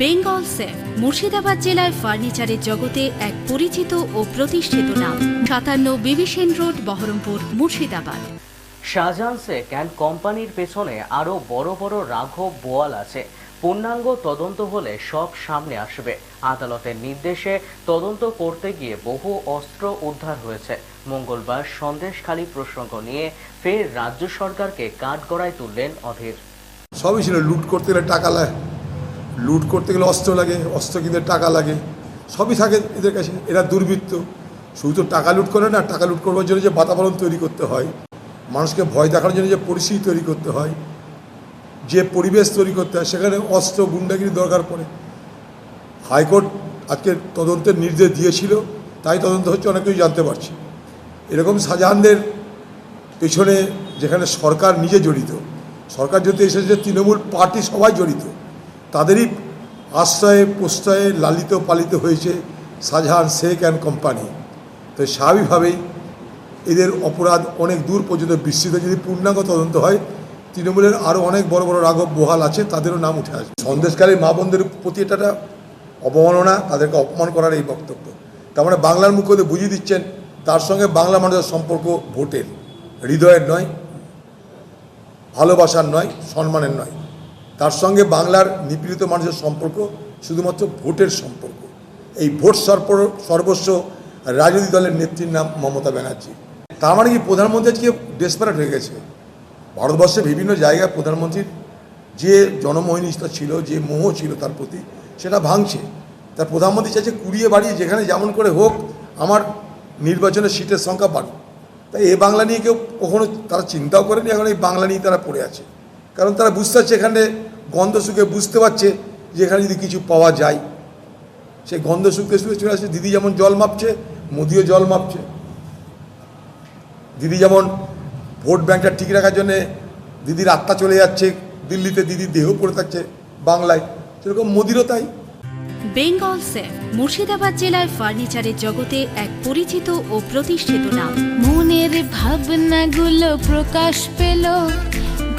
Bengal safe Murshidabad জেলায় ফার্নিচারের জগতে এক পরিচিত ও প্রতিষ্ঠিত নাম। সাতান্ন বিবিসেন রোড বহরমপুর মুর্শিদাবাদ। শাহজাহান শেখ অ্যান্ড কোম্পানির পেছনে আরও বড় বড় রাঘব বোয়াল আছে। পূর্ণাঙ্গ তদন্ত হলে সব সামনে আসবে। আদালতের নির্দেশে তদন্ত করতে গিয়ে বহু অস্ত্র উদ্ধার হয়েছে। মঙ্গলবার সন্দেশখালী প্রসঙ্গ নিয়ে ফের রাজ্য সরকারকে কাঠগড়ায় তুললেন অধীর। সবই ছিল লুট করতে গেলে টাকা লাগে লুট করতে গেলে অস্ত্র লাগে অস্ত্র কিনতে টাকা লাগে, সবই থাকে এদের কাছে। এরা দুর্বৃত্ত। শুধু তো টাকা লুট করে না, টাকা লুট করবার জন্য যে বাতাবরণ তৈরি করতে হয়, মানুষকে ভয় দেখানোর জন্য যে পরিস্থিতি তৈরি করতে হয়, যে পরিবেশ তৈরি করতে হয়, সেখানে অস্ত্র, গুন্ডাগিরি দরকার পড়ে। হাইকোর্ট আজকে তদন্তের নির্দেশ দিয়েছিল, তাই তদন্ত হচ্ছে, অনেক কিছু জানতে পারছি। এরকম শাহজাহানদের পেছনে যেখানে সরকার নিজে জড়িত, সরকার যদি এসেছে, তৃণমূল পার্টি সবাই জড়িত। তাদেরই আশ্রয়ে, প্রশ্রয়ে লালিত পালিত হয়েছে শাহজাহান শেখ অ্যান্ড কোম্পানি। তো স্বাভাবিকভাবেই এদের অপরাধ অনেক দূর পর্যন্ত বিস্তৃত। যদি পূর্ণাঙ্গ তদন্ত হয়, তৃণমূলের আরও অনেক বড় বড় রাঘব বহাল আছে, তাদেরও নাম উঠে আসবে। সন্দেশকারী মা বোনদের প্রতি এটা অবমাননা, তাদেরকে অপমান করার এই বক্তব্য। তার মানে বাংলার মুখ্য বুঝিয়ে দিচ্ছেন, তার সঙ্গে বাংলা মানুষের সম্পর্ক ভোটের। হৃদয়ের নয়, ভালোবাসার নয়, সম্মানের নয়। তার সঙ্গে বাংলার নিপীড়িত মানুষের সম্পর্ক, শুধুমাত্র ভোটের সম্পর্ক। এই ভোট সর্ব সর্বস্ব রাজনৈতিক দলের নেত্রীর নাম মমতা ব্যানার্জি। তার মানে কি প্রধানমন্ত্রী আজকে ডেসপারেট হয়ে গেছে? ভারতবর্ষের বিভিন্ন জায়গায় প্রধানমন্ত্রীর যে জনমোহিনীতা ছিল, যে মোহ ছিল তার প্রতি, সেটা ভাঙছে। তার প্রধানমন্ত্রী চাইছে কুড়িয়ে বাড়িয়ে যেখানে যেমন করে হোক, আমার নির্বাচনের সিটের সংখ্যা বাড়ুক। তাই এ বাংলা নিয়ে কেউ কখনো তারা চিন্তাও করেনি? এখন এই বাংলা নিয়ে তারা পড়ে আছে। কারণ তারা বুঝতে পারছে এখানে গন্ধ শুকে বুঝতে পারছে যে এখানে যদি কিছু পাওয়া যায়। সেই গন্ধ শুকে শুকে চলে আসছে। দিদি যেমন জল মাপছে, মোদিও জল মাপছে। দিদি যেমন ভোট ব্যাংকটা ঠিক রাখার জন্যে দিদির আত্মা চলে যাচ্ছে, দিল্লিতে দিদির দেহ পড়ে থাকছে বাংলায়। সেরকম মোদিরও তাই। বেঙ্গল সেফ মুর্শিদাবাদ জেলায় ফার্নিচারের জগতে এক পরিচিত ও প্রতিষ্ঠিত নাম। মনের ভাবনাগুলো প্রকাশ পেল।